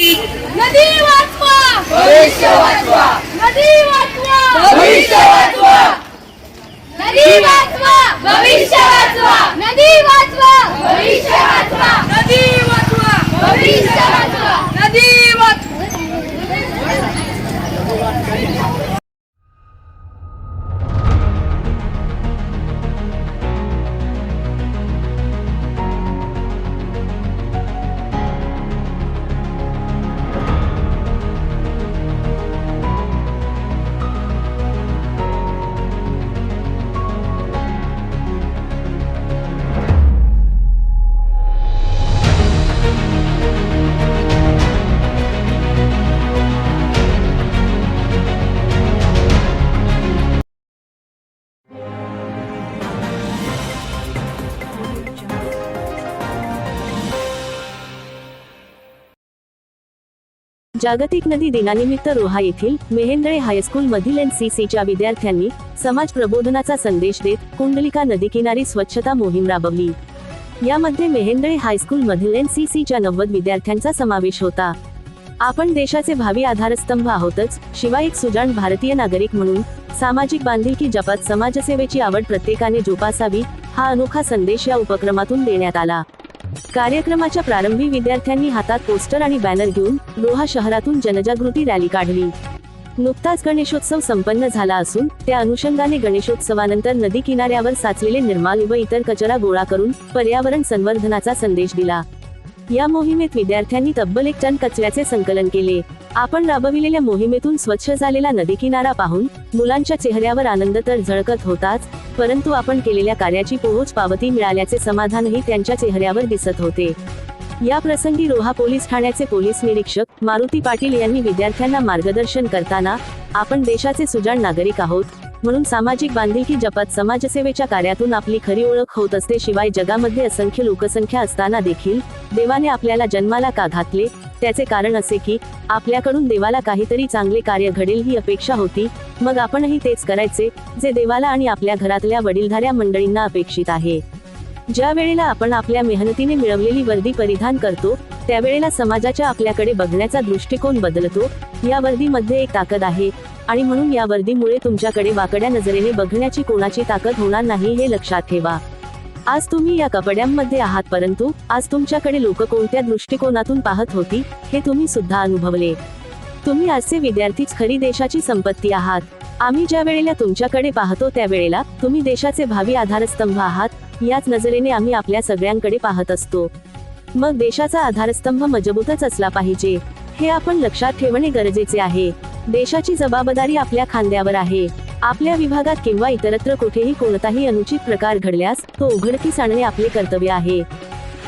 नदी वाचवा! भविष्य वाचवा! नदी वाचवा! भविष्य वाचवा! नदी वाचवा! भविष्य वाचवा! नदी वाचवा! जागतिक नदी दिनानिमित्त रोहा येथील मेहेंद्रे हायस्कूल मधील एन सी सीच्या विद्यार्थ्यांनी समाज प्रबोधनाचा संदेश देत कुंडलिका नदीकिनारी स्वच्छता मोहीम राबवली. यामध्ये मेहेंद्रे हायस्कूल मधील एन सी सीच्या नव्वद विद्यार्थ्यांचा समावेश होता. आपण देशाचे भावी आधारस्तंभ आहोतच शिवाय एक सुजाण भारतीय नागरिक म्हणून सामाजिक बांधिलकी जपात समाजसेवेची आवड प्रत्येकाने जोपासावी हा अनोखा संदेश या उपक्रमातून देण्यात आला. कार्यक्रमाच्या प्रारंभी विद्यार्थ्यांनी हातात पोस्टर आणि बॅनर घेऊन रोहा शहरातून जनजागृती रॅली काढली. नुकताच गणेशोत्सव संपन्न झाला असून त्या अनुषंगाने गणेशोत्सवानंतर नदी किनाऱ्यावर साचलेले निर्माल व इतर कचरा गोळा करून पर्यावरण संवर्धनाचा संदेश दिला. या मोहिमेत विद्यार्थ्यांनी तब्बल एक टन कचऱ्याचे संकलन केले. आपण राबविलेल्या मोहिमेतून स्वच्छ झालेला नदी किनारा पाहून मुलांच्या चेहऱ्यावर आनंद तर झळकत होताच परंतु आपण केलेल्या कार्याची पोहोच पावती मिळाल्याचे समाधानही त्यांच्या चेहऱ्यावर दिसत होते. या प्रसंगी रोहा पोलीस ठाण्याचे पोलीस निरीक्षक मारुती पाटील यांनी विद्यार्थ्यांना मार्गदर्शन करताना आपण देशाचे सुजाण नागरिक आहोत म्हणून सामाजिक बांधिलकी जपात समाजसेवेच्या कार्यातून आपली खरी ओळख होत असते शिवाय जगामध्ये असंख्य लोकसंख्या असताना देखील देवाने आपल्याला जन्माला का घातले? त्याचे कारण असे की आपल्याकडून देवाला काहीतरी चांगले कार्य घडेल ही अपेक्षा होती. मग आपणही तेच करायचे जे देवाला आणि आपल्या घरातल्या वडीलधाऱ्या मंडळींना अपेक्षित आहे. ज्या वेळेला आपण आपल्या मेहनतीने मिळवलेली वर्दी परिधान करतो त्यावेळेला समाजाच्या आपल्याकडे बघण्याचा दृष्टिकोन बदलतो. या वर्दीमध्ये एक ताकद आहे आणि म्हणून या वर्दीमुळे तुमच्याकडे वाकड्या नजरेने बघण्याची कोणाची ताकद होणार नाही हे लक्षात ठेवा. आज तुम्ही या कपड्यांमध्ये आहात परंतु आज तुमच्याकडे लोक कोणत्या दृष्टिकोनातून पाहत होती हे तुम्ही सुद्धा अनुभवले. तुम्ही आजचे विद्यार्थीच खरी देशाची संपत्ती आहात. आम्ही ज्या वेळेला तुमच्याकडे पाहतो त्यावेळेला तुम्ही देशाचे भावी आधारस्तंभ आहात याच नजरेने आम्ही आपल्या सगळ्यांकडे पाहत असतो. मग देशाचा आधारस्तंभ मजबूतच असला पाहिजे हे आपण लक्षात ठेवणे गरजेचे आहे. देशाची जबाबदारी आपल्या खांद्यावर आहे. आपल्या विभागात किंवा इतरत्र कुठेही कोणताही अनुचित प्रकार घडल्यास तो उघडकीस आणणे आपले कर्तव्य आहे.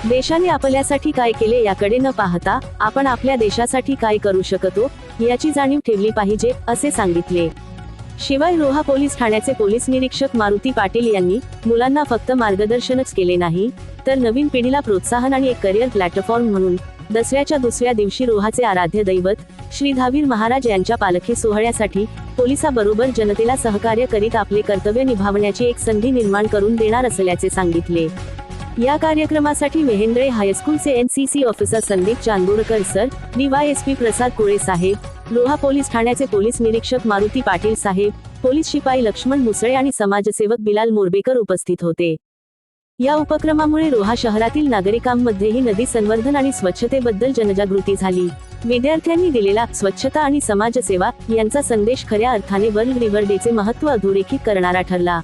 देशाने आपल्यासाठी काय केले याकडे न पाहता आपण आपल्या देशासाठी काय करू शकतो याची जाणीव ठेवली पाहिजे असे सांगितले. शिवाय रोहा पोलीस ठाण्याचे पोलीस निरीक्षक मारुती पाटील यांनी मुलांना फक्त मार्गदर्शनच केले नाही तर नवीन पिढीला प्रोत्साहन आणि एक करिअर प्लॅटफॉर्म म्हणून दसऱ्याच्या दुसऱ्या दिवशी रोहाचे आराध्य दैवत श्री धावीर महाराज यांच्या पालखी सोहळ्यासाठी पोलिसाबरोबर जनतेला सहकार्य करीत आपले कर्तव्य निभावण्याची एक संधी निर्माण करून देणार असल्याचे सांगितले. या कार्यक्रमासाठी Mehendre हायस्कूलचे N C C officer Sandeep Chandurkar sir DYSP Prasad Kule साहेब लोहा पोलीस ठाण्याचे पोलीस निरीक्षक मारुती पाटील साहेब पोलीस शिपाई लक्ष्मण मुसळे आणि समाजसेवक बिलाल मोरबेकर उपस्थित होते. या उपक्रमामुळे रोहा शहरातील नागरिकांमध्येही नदी संवर्धन आणि स्वच्छतेबद्दल जनजागृती झाली. विद्यार्थ्यांनी दिलेला स्वच्छता आणि समाजसेवा यांचा संदेश खऱ्या अर्थाने वर्ल्ड रिव्हर डेचे महत्त्व अधोरेखित करणारा ठरला.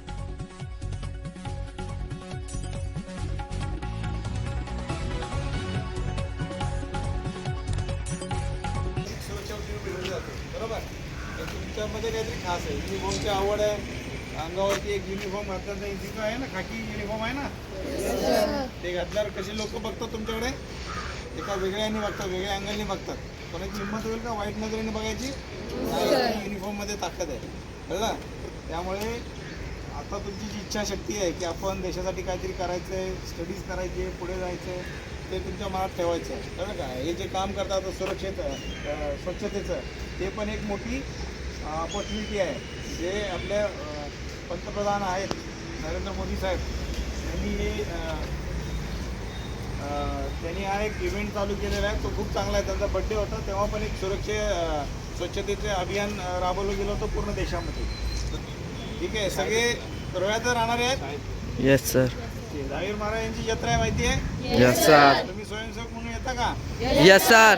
खास आहे. आवड आहे. अंगावरती एक युनिफॉर्म घातल्याचा इथे आहे ना खाकी युनिफॉर्म आहे ना? ते घातल्यावर कसे लोक बघतात तुमच्याकडे? एका वेगळ्याने बघतात वेगळ्या अँगलने बघतात. कोणाची हिंमत होईल का वाईट नजरेने बघायची? युनिफॉर्ममध्ये ताकद आहे. कळलं? त्यामुळे आता तुमची जी इच्छाशक्ती आहे की आपण देशासाठी काहीतरी करायचं आहे स्टडीज करायची आहे पुढे जायचं आहे ते तुमच्या मनात ठेवायचं आहे कळलं का? हे जे काम करतात सुरक्षेत अं, स्वच्छतेचं ते पण एक मोठी ऑपॉर्च्युनिटी आहे. जे आपल्या पंतप्रधान आहेत नरेंद्र मोदी साहेब. यांनी हे त्यांनी हा एक इव्हेंट चालू केलेला आहे. तो खूप चांगला आहे. त्यांचा बड्डे होता. तेव्हा पण एक सुरक्षे स्वच्छतेचे अभियान राबवलं गेलं होतं पूर्ण देशामध्ये. ठीक आहे. सगळे रोह्यात राहणारे आहेत? येस सर महाराज यांची जत्रा आहे माहिती आहे? येस सर तुम्ही स्वयंसेवक म्हणून येता का? Yes sir